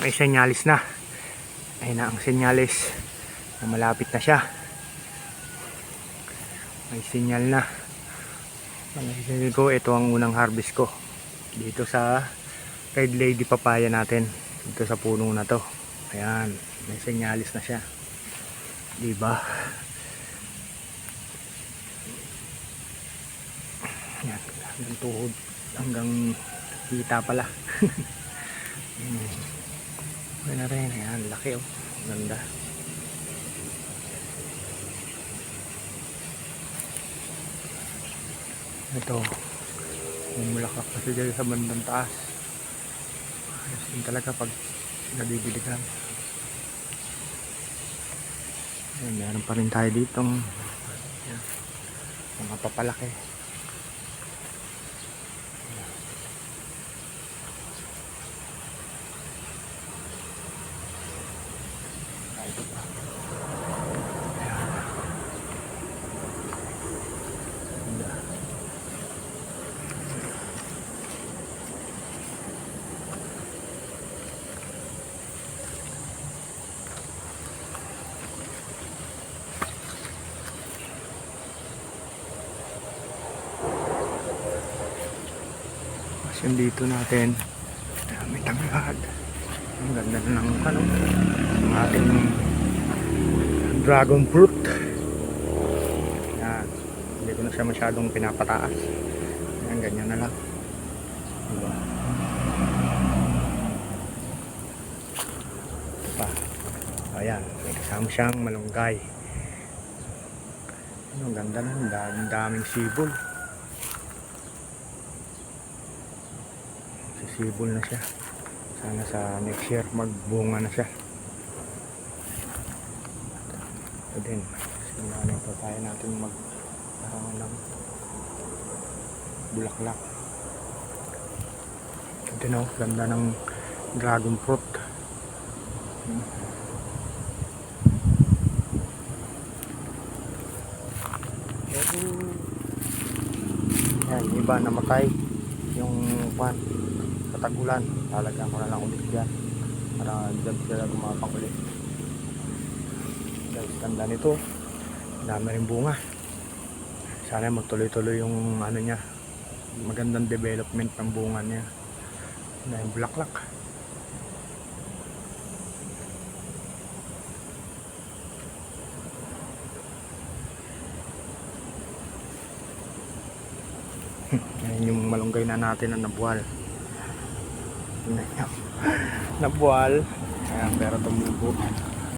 may senyalis na. Ayun na ang senyalis na malapit na siya. May sinyal na. Ang ko, ito ang unang harvest ko. Dito sa Red Lady Papaya natin. Dito sa puno na to. Ayan, may senyalis na siya. Diba? Ayan, hanggang tuhod. Hanggang kita pala. Okay na rin. Ayan, laki oh. Ganda. Ito. Umulaklak kasi dyan sa bandang taas. Ayos din talaga pag nabibiligan. Ayan, meron pa rin tayo ditong ayan, mga papalaki. Ah, ito pa. Ayan. Ganda. Tapos yung dito natin, may tanglad. Ang ganda ng ano, ng ating dragon fruit. Yan. Hindi ko na siya masyadong pinapataas. Yan, ganyan na lang. Diba? Ito pa. Ayan, may kasama siyang malunggay. Ano, ang ganda na. Ang daming, daming sibol. Na siya. Sana sa next year magbunga na siya. Ito din. Sinanin pa tayo natin mag parang ng bulaklak. Ito din oh, ganda ng dragon fruit. Hmm. Yan, yung iba namatay yung pan katagulan lalagyan ko na lang ulit dyan para dyan sila gumapang ulit guys ganda nito dami rin bunga sana magtuloy-tuloy yung ano niya magandang development ng bunga niya na yung bulaklak Yan yung malunggay na natin na nyo. nabuwal. Ayan, pero tumubo.